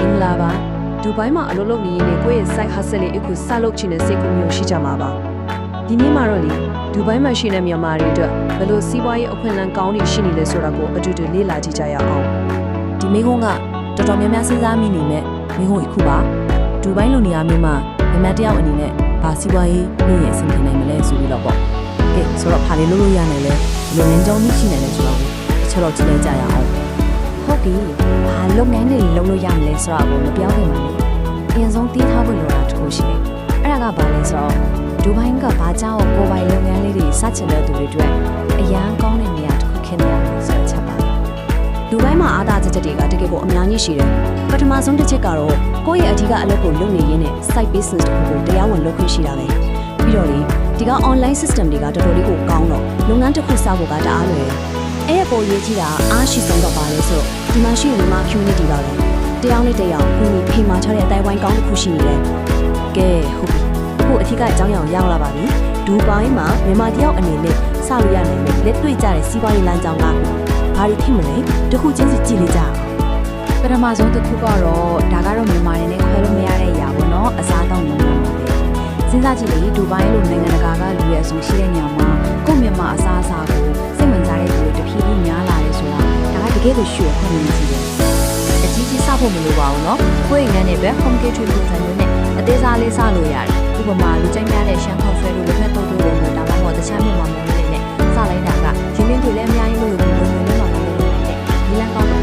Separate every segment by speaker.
Speaker 1: မင်္ဂလာပါဒူဘိုင်းမှာအလုပ်လုပ်နေရင်းနဲ့ကိုယ့်ရဲ့ side hustle လေးအခုစလုပ်ချင်တဲ့စိတ်ကူးမျိုးရှိကြမှာပါဒီနေ့မှာတော့လေဒူဘိုင်းမှာရှိတဲ့မြန်မာတွေအတွက်ဘယ်လိုစီးပွားရေးအခွင့်အလမ်းကောင်းတွေရှိနေလဲဆိုတာကိုအတူတူလေ့လာကြည့်ကြရအောင်
Speaker 2: ဒီမိကုန်းကတော်တော်များများစဉ်းစားမိနေမဲ့မိကုန်းတစ်ခုပါဒူဘိုင်းလိုနေရာမျိုးမှာမြန်မာတယောက်အနေနဲ့ဘာစီးပွားရေးလုပ်ရင်အဆင်ပြေနိုင်မလဲဆိုပြီးတော့ပေါ့ကဲဆိုတော့ဘာလေးလုပ်လို့ရနိုင်လဲဘယ်လိုလင်းကြောင်းကြီးရှိနိုင်လဲဆိုတော့ကိုတစ်ချက်တော့ကြည့်လိုက်ကြရအောင်
Speaker 3: ဟုတ် ပြီဘာလုပ်ငန်းတွေလုပ်လို့ရမလဲဆိုတော့ကိုမပြောခင်ပါနဲ့အရင်ဆုံးတီးထားဖို့လိုတာတစ်ခုရှိတယ်အဲ့ဒါကဘာလဲဆိုတော့ဒူဘိုင်းကဘာကြောင့်ကိုယ်ပိုင်လုပ်ငန်းလေးတွေစချင်တဲ့သူတွေအတွက်အရန်ကောင်းတဲ့နေရာတစ်ခုဖြစ်နေရတယ်ဆိုတဲ့ချက်ပါ
Speaker 1: ဒူဘိုင်းမှာအားသာချက်ချက်တွေကတကယ်ကိုအများကြီးရှိတယ်ပထမဆုံးတစ်ချက်ကတော့ကိုယ့်ရဲ့အထူးအလုပ်ကိုလုပ်နေရင်းနဲ့ side business တစ်ခုကိုတရားဝင်လုပ်ခွင့်ရှိတာပဲပြီးတော့လေဒီက online system တွေကတော်တော်လေးကိုကောင်းတော့လုပ်ငန်းတစ်ခုစဖို့ကတအားလွယ်တယ် အဲ့ရပေါ်ရေးကြီးတာအားရှိဆုံးတော့ပါလဲဆိုတော့ဒီမှာရှိတဲ့မြန်မာ community ပါပဲတယောက်နဲ့တယောက်ကိုယ်ဖိမာချတဲ့အတိုင်းဝိုင်းကောင်းတစ်ခုရှိနေတယ်ကဲဟုတ်ပြီအခုအထူးကအကြောင်းအရာကိုရောက်လာပါပြီဒူဘိုင်းမှာမြန်မာတယောက်အနေနဲ့စလို့ရနိုင်မယ်လက်တွေ့ကြတဲ့စီးပွားရေးလမ်းကြောင်းကဘာတွေဖြစ်မလဲတစ်ခုချင်းစီကြည့်လိုက်ကြအောင်
Speaker 3: ပထမဆုံးတစ်ခုကတော့ဒါကတော့မြန်မာတွေနဲ့ခွဲလို့မရတဲ့အရာပေါ့နော်အစားအသောက်လုပ်ငန်းပါပဲစဉ်းစားကြည့်လေဒူဘိုင်းလိုနိုင်ငံတကာကလူရဲ့အစုံရှိတဲ့နေရာမှာကိုယ့်မြန်မာအစား ကယ်လို့ရှိရခွင့်မကြီးတယ်။
Speaker 2: အကြီးကြီးစဖို့မလိုပါဘူးနော်။ကိုယ့်အိမ်နဲ့ပဲ home kit တွေပုံစံမျိုးနဲ့အသေးစားလေးစလို့ရတယ်။ဥပမာလူကြိုက်များတဲ့ရှမ်းခေါင်းဆွဲလိုလက်ဖက်တုပ်တို့လိုမျိုးဒါမှမဟုတ်တခြားမျိုးမှာမျိုးတွေနဲ့စလိုက်တာကရင်းနှီးတွေလည်းအများကြီးလို့လို့ပုံစံမျိုးမှာလုပ်လို့ရတယ်။ဒီလန်ကောင်းတော့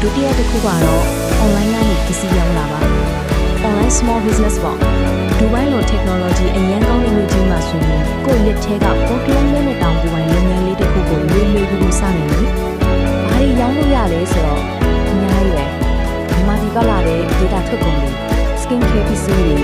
Speaker 1: ဒုတိယတစ်ခုကတော့ online ကနေပစ္စည်းရောင်းတာပါ။ online small business ပေါ့ဒူဘိုင်းလို technology အရင်ကောင်းတဲ့မြို့ကြီးမှာဆိုရင်ကိုယ့်လက်ထဲက Pokemon နဲ့တောင်ဒူဘိုင်းလုပ်ငန်းလေးတစ်ခုကိုလွယ်လွယ်ကူကူစနိုင်ပြီ။ လို့ရလဲဆိုတော့အများကြီးပဲ။ဒီမှာဒီကလာတဲ့ data ထုတ်ကုန်တွေ skin care ပစ္စည်းတွေ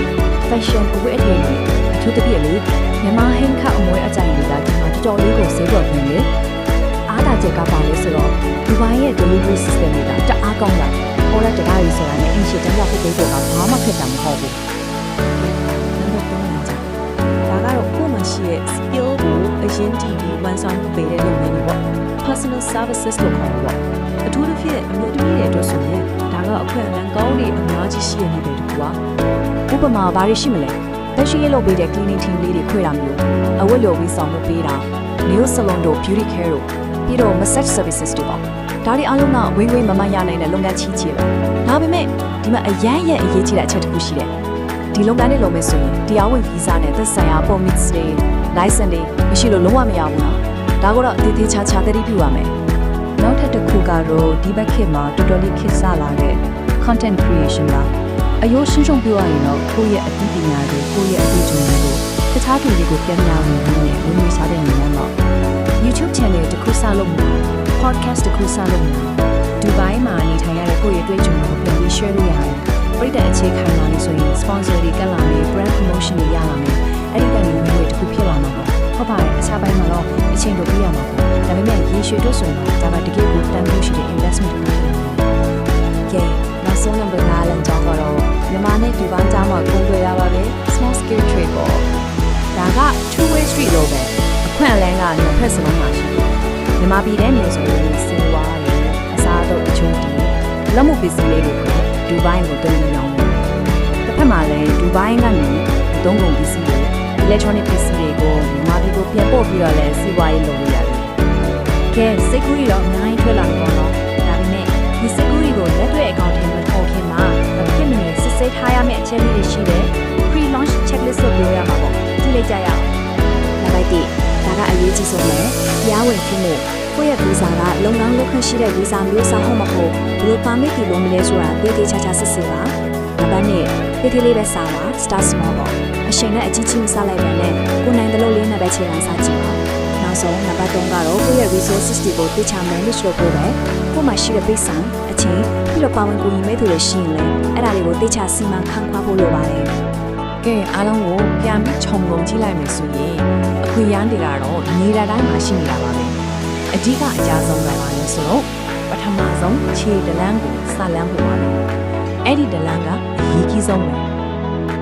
Speaker 1: fashion အဝတ်အထည်တွေအထူးသဖြင့်လေမြန်မာဟင်းခတ်အမွေးအကြိုင်တွေကဒီမှာတော်တော်လေးကိုဈေးပေါ်ပြင်လေ။အားသာချက်ကပါလဲဆိုတော့ဒီဘိုင်းရဲ့ delivery system တွေကတအားကောင်းတာ။ order တကားကြီးဆိုတာနဲ့အင်ရှစ်တန်းရောက်ဖို့ပေးတော့ကဘာမှခက်တာမဟုတ်ဘူး။နံပါတ်3ကကြဒါကတော့ကိုယ်မှာရှိတဲ့ skill ကိုအရင်တည်ပြီးဝန်ဆောင်ပေးတဲ့လုပ်ငန်းတွေပေါ့ personal services လို့ခေါ်တယ်ပေါ့အထူးသဖြင့် အမျိုးသမီးတွေအတွက်ဆိုရင်ဒါကအခွင့်အလမ်းကောင်းတွေအများကြီးရှိရနေတယ်တကူပါဥပမာဘာတွေရှိမလဲတက်ရှိရလုပ်ပေးတဲ့ cleaning team လေးတွေခွဲတာမျိုးအဝတ်လိုပြီးဆောင်မှုပေးတာ nail salon တို့ beauty care တို့ပြီးတော့ massage services တွေပေါ့ဒါတွေအားလုံးကဝင်းဝင်းမမရနိုင်တဲ့လုပ်ငန်းချီးချီပဲဒါပေမဲ့ဒီမှာအရန်ရဲ့အရေးကြီးတဲ့အချက်တစ်ခုရှိတယ်ဒီလုပ်ငန်းတွေလုပ်မယ်ဆိုရင်တရားဝင်ဗီဇာနဲ့သက်ဆိုင်ရာ permits တွေ license တွေမရှိလို့လုံးဝမရဘူးနော်ဒါကတော့အသေးသေးချာချာသတိပြုရမယ်နောက်ထပ်တစ် ခုကတော့ဒီဘက်ခေတ်မှာတော်တော်လေးခေတ်စားလာတဲ့ content creation ပါအယိုးရှင်းရှင်းပြောရရင်တော့ကိုယ့်ရဲ့အသိပညာတွေကိုယ့်ရဲ့အတွေ့အကြုံတွေကိုတခြားသူတွေကိုပြန်ပြဝင်နေနဲ့ဝင်နေစားတဲ့နေရာမှာ YouTube channel တစ်ခုစလုပ်မှာ podcast တစ်ခုစလုပ်မှာဒူဘိုင်းမှာနေထိုင်ရတဲ့ကိုယ့်ရဲ့အတွေ့အကြုံတွေကိုပြန်ပြီး share လုပ်ရတယ်ပြည်တဲ့အခြေခံလာနေဆိုရင် sponsor တွေကလာမယ် brand promotion တွေရလာမယ် ဟုတ်ပါတယ်အခြားပိုင်းမှာတော့အချိန်တို့ပြရမှာပေါ့ဒါပေမဲ့ရေရှည်တို့ဆိုရင်တော့ဒါကတကယ်ကိုတန်ဖိုးရှိတဲ့ investment တစ်ခုဖြစ်နေတယ်။ကဲနောက်ဆုံး number 9လမ်းကြောင်းကတော့မြန်မာနဲ့ဒီဘန်းကြားမှာကုန်သွယ်ရပါပဲ small scale trade ပေါ့ဒါက two way street လို့ပဲအခွင့်အလမ်းကနှစ်ဖက်စလုံးမှာရှိတယ်။မြန်မာပြည်ထဲနေဆိုရင်စီဝါရယ်အစားအသောက်အချို့တည်လက်မှုပစ္စည်းလေးတွေကိုဒူဘိုင်းကိုတင်နေအောင်လို့တစ်ဖက်မှာလည်းဒူဘိုင်းကနေသုံးကုန်ပစ္စည်းတွေ electronic ပစ္စည်းတွေကိုမြန်မာပြည် ကိုပြန်ပို့ပြီးတော့လည်းစီးပွားရေးလုပ်လို့ရတယ်။ကဲစိတ်ကူးရီတော့အများကြီးထွက်လာတော့တော့ဒါပေမဲ့ဒီစိတ်ကူးရီကိုလက်တွေ့အကောင့်ထဲမှာထောက်ခင်မှာမဖြစ်မနေစစ်ဆေးထားရမယ့်အချက်လေးတွေရှိတယ် pre launch checklist လို့ပြောရမှာပေါ့ကြည့်လိုက်ကြရအောင်နံပါတ်1ဒါကအရေးကြီးဆုံးပဲတရားဝင်ဖြစ်မှုကိုယ့်ရဲ့ဗီဇာကလုံငန်းလုပ်ခွင့်ရှိတဲ့ဗီဇာမျိုးစားဟုတ်မဟုတ်ဘယ်လို permit တွေလုံးမလဲဆိုတာသိသိချာချာစစ်ဆေးပါ နံပါတ်2တိတိလေးပဲစားပါ start small ပေါ့အချိန်နဲ့အကြီးကြီးမစားလိုက်ပါနဲ့ကိုယ်နိုင်တဲ့လို့လေးနဲ့ပဲခြေလမ်းစားကြည့်ပါနောက်ဆုံးနံပါတ်3ကတော့ကိုယ့်ရဲ့ resources တွေကိုသိချ manage လုပ်ဖို့ပဲကိုယ်မှာရှိတဲ့ပိတ်ဆံအချိန်ပြီးတော့ပါဝင်ကူညီမဲ့သူတွေရှိရင်လည်းအဲ့ဒါတွေကိုသိချစီမံခန့်ခွဲဖို့လိုပါတယ်
Speaker 2: ကဲအားလုံးကိုပြန်ပြီးခြုံငုံကြည့်လိုက်မယ်ဆိုရင်အခွင့်အရေးတွေကတော့နေတာတိုင်းမှာရှိနေတာပါပဲအဓိကအကြဆုံးကပါလဲဆိုတော့ပထမဆုံးခြေတလန်းကိုစလန်းဖို့ပါပဲအဲ့ဒီတလန်းကအ ရေးကြီးဆုံးပဲ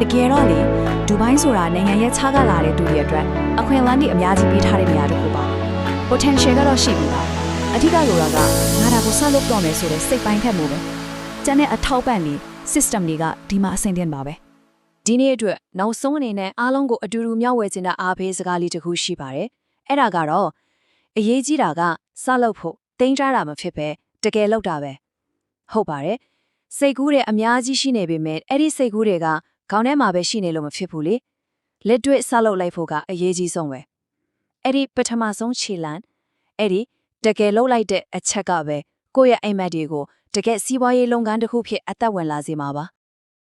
Speaker 2: တကယ်တော့လေဒူဘိုင်းဆိုတာနိုင်ငံရဲ့ခြားကလာတဲ့သူတွေအတွက်အခွင့်အလမ်းတွေအများကြီးပေးထားတဲ့နေရာတစ်ခုပါ potential ကတော့ရှိပြီပါအဓိကလိုတာကငါဒါကိုစလုပ်တော့မယ်ဆိုတဲ့စိတ်ပိုင်းခက်မှုပဲ
Speaker 3: ကျန်တဲ့အထောက်ပံ့တွေ system တွေကဒီမှာအဆင်သင့်ပါပဲ
Speaker 2: ဒီနေ့အတွက်နောက်ဆုံးအနေနဲ့အားလုံးကိုအတူတူမျှဝေချင်တဲ့အားပေးစကားလေးတစ်ခုရှိပါတယ်။အဲ့ဒါကတော့အရေးကြီးတာကစလုပ်ဖို့တင်းကြတာမဖြစ်ပဲတကယ်လုပ်တာပဲ။ဟုတ်ပါတယ်။ စိတ်ကူးတွေအများကြီးရှိနေပေမဲ့အဲ့ဒီစိတ်ကူးတွေကခေါင်းထဲမှာပဲရှိနေလို့မဖြစ်ဘူးလေ။လက်တွေ့စလုပ်လိုက်ဖို့ကအရေးကြီးဆုံးပဲ။အဲ့ဒီပထမဆုံးခြေလမ်းအဲ့ဒီတကယ်လုပ်လိုက်တဲ့အချက်ကပဲကိုယ့်ရဲ့အိမ်မက်တွေကိုတကယ်စီးပွားရေးလုပ်ငန်းတစ်ခုဖြစ်အသက်ဝင်လာစေမှာပါ။